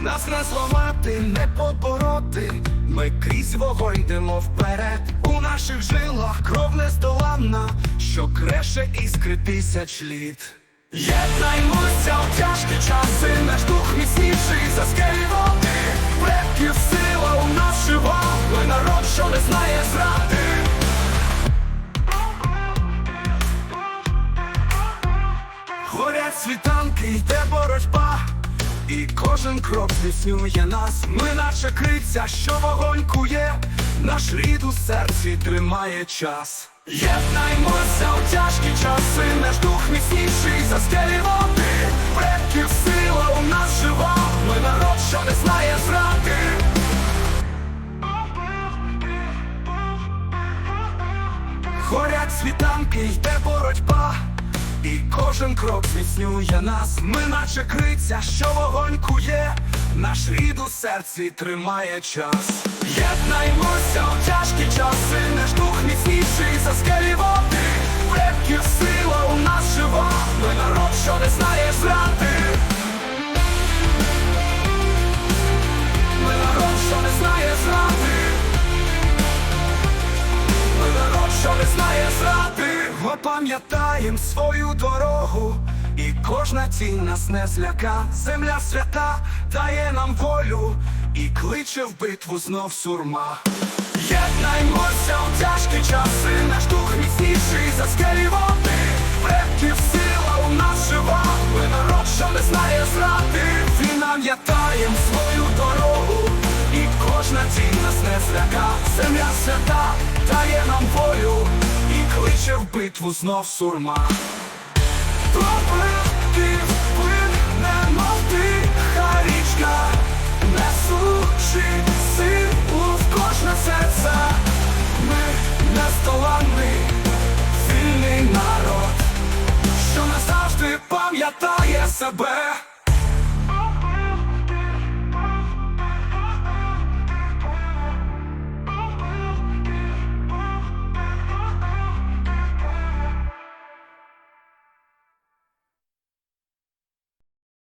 Нас не зламати, не побороти. Ми крізь вогонь йдемо вперед. У наших жилах кров нездоланна, що креше іскри тисяч літ. Єднаймося у тяжкі часи, наш дух міцніший за скелі води. Предків сила у нас жива, ми народ, що не знає зради. Горять світанки, йде боротьба, і кожен крок зміцнює нас. Ми наче криця, що вогонь кує, наш рід у серці тримає час. Єднаймося у тяжкі часи, наш дух міцніший за скелі води. Предків сила у нас жива, ми народ, що не знає зради. Горять світанки, йде боротьба, кожен крок зміцнює нас. Ми наче криця, що вогонь кує, наш рід у серці тримає час. Єднаймося у тяжкі часи, наш дух міцніший за скелі води. Предків сила у нас жива, ми народ, що не знає зради. Ми народ, що не знає зради. Ми народ, що не знає зради, ми пам'ятаєм свою дорогу, і кожна тінь нас не зляка. Земля свята дає нам волю і кличе в битву знов сурма. Єднаймося у тяжкі часи, наш дух міцніший за скелі води. Предків сила у нас жива, ми народ, що не знає зради. І пам'ятаєм свою дорогу, і кожна тінь нас не зляка. Земля свята дає нам волю кличе в битву знов сурма. Пробити плине, мов тиха річка, несучи силу в кожне серце. Ми нездоланний, вільний народ, що назавжди пам'ятає себе.